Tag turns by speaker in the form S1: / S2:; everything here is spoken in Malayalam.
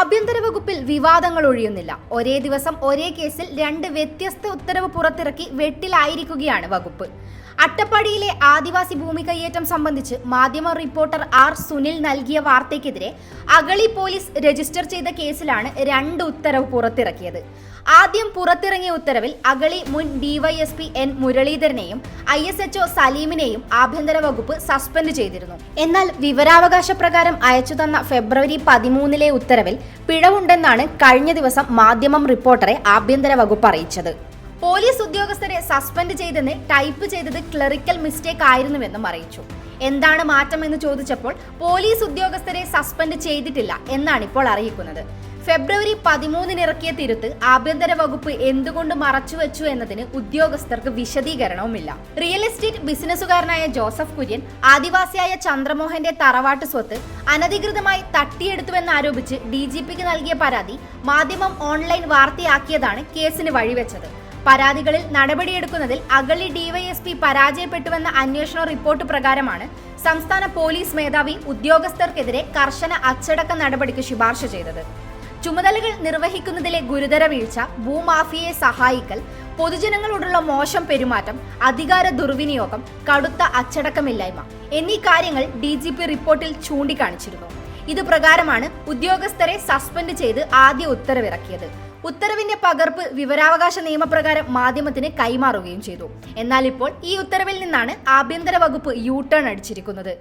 S1: ആഭ്യന്തര വകുപ്പിൽ വിവാദങ്ങൾ ഒഴിയുന്നില്ല. ഒരേ ദിവസം ഒരേ കേസിൽ രണ്ട് വ്യത്യസ്ത ഉത്തരവ് പുറത്തിറക്കി വെട്ടിലായിരിക്കുകയാണ് വകുപ്പ്. അട്ടപ്പാടിയിലെ ആദിവാസി ഭൂമി കയ്യേറ്റം സംബന്ധിച്ച് മാധ്യമ റിപ്പോർട്ടർ ആർ സുനിൽ നൽകിയ വാർത്തയ്ക്കെതിരെ അഗളി പോലീസ് രജിസ്റ്റർ ചെയ്ത കേസിലാണ് രണ്ട് ഉത്തരവ് പുറത്തിറക്കിയത്. ആദ്യം പുറത്തിറങ്ങിയ ഉത്തരവിൽ അഗളി മുൻ ഡിവൈഎസ്പി എൻ മുരളീധരനെയും ഐ എസ് എച്ച്ഒ സലീമിനെയും ആഭ്യന്തര വകുപ്പ് സസ്പെൻഡ് ചെയ്തിരുന്നു. എന്നാൽ വിവരാവകാശ പ്രകാരം അയച്ചു തന്ന ഫെബ്രുവരി പതിമൂന്നിലെ ഉത്തരവിൽ പിഴവുണ്ടെന്നാണ് കഴിഞ്ഞ ദിവസം മാധ്യമം റിപ്പോർട്ടറെ ആഭ്യന്തര വകുപ്പ് അറിയിച്ചത്. പോലീസ് ഉദ്യോഗസ്ഥരെ സസ്പെൻഡ് ചെയ്തെന്ന് ടൈപ്പ് ചെയ്തത് ക്ലറിക്കൽ മിസ്റ്റേക്ക് ആയിരുന്നുവെന്നും അറിയിച്ചു. എന്താണ് മാറ്റം എന്ന് ചോദിച്ചപ്പോൾ പോലീസ് ഉദ്യോഗസ്ഥരെ സസ്പെൻഡ് ചെയ്തിട്ടില്ല എന്നാണ് ഇപ്പോൾ അറിയിക്കുന്നത്. ഫെബ്രുവരി പതിമൂന്നിന് ഇറക്കിയ തിരുത്ത് ആഭ്യന്തര വകുപ്പ് എന്തുകൊണ്ട് മറച്ചുവെച്ചു എന്നതിന് ഉദ്യോഗസ്ഥർക്ക് വിശദീകരണവുമില്ല. റിയൽ എസ്റ്റേറ്റ് ബിസിനസ്സുകാരനായ ജോസഫ് കുര്യൻ ആദിവാസിയായ ചന്ദ്രമോഹന്റെ തറവാട്ട് സ്വത്ത് അനധികൃതമായി തട്ടിയെടുത്തുവെന്നാരോപിച്ച് ഡി ജി പിക്ക് നൽകിയ പരാതി മാധ്യമം ഓൺലൈൻ വാർത്തയാക്കിയതാണ് കേസിന് വഴിവെച്ചത്. പരാതികളിൽ നടപടിയെടുക്കുന്നതിൽ അഗളി ഡിവൈഎസ്പി പരാജയപ്പെട്ടുവെന്ന അന്വേഷണ റിപ്പോർട്ട് പ്രകാരമാണ് സംസ്ഥാന പോലീസ് മേധാവി ഉദ്യോഗസ്ഥർക്കെതിരെ കർശന അച്ചടക്ക നടപടിക്ക് ശുപാർശ ചെയ്തത്. ചുമതലകൾ നിർവഹിക്കുന്നതിലെ ഗുരുതര വീഴ്ച ഭൂമാഫിയയെ സഹായിക്കൽ പൊതുജനങ്ങളോടുള്ള മോശം പെരുമാറ്റം അധികാര ദുർവിനിയോഗം കടുത്ത അച്ചടക്കമില്ലായ്മ എന്നീ കാര്യങ്ങൾ ഡി ജി പി റിപ്പോർട്ടിൽ ചൂണ്ടിക്കാണിച്ചിരുന്നു. ഇതുപ്രകാരമാണ് ഉദ്യോഗസ്ഥരെ സസ്പെൻഡ് ചെയ്ത് ആദ്യ ഉത്തരവിറക്കിയത്. ഉത്തരവിന്റെ പകർപ്പ് വിവരാവകാശ നിയമപ്രകാരം മാധ്യമത്തിന് കൈമാറുകയും ചെയ്തു. എന്നാൽ ഇപ്പോൾ ഈ ഉത്തരവിൽ നിന്നാണ് ആഭ്യന്തര വകുപ്പ് യു ടേൺ അടിച്ചിരിക്കുന്നത്.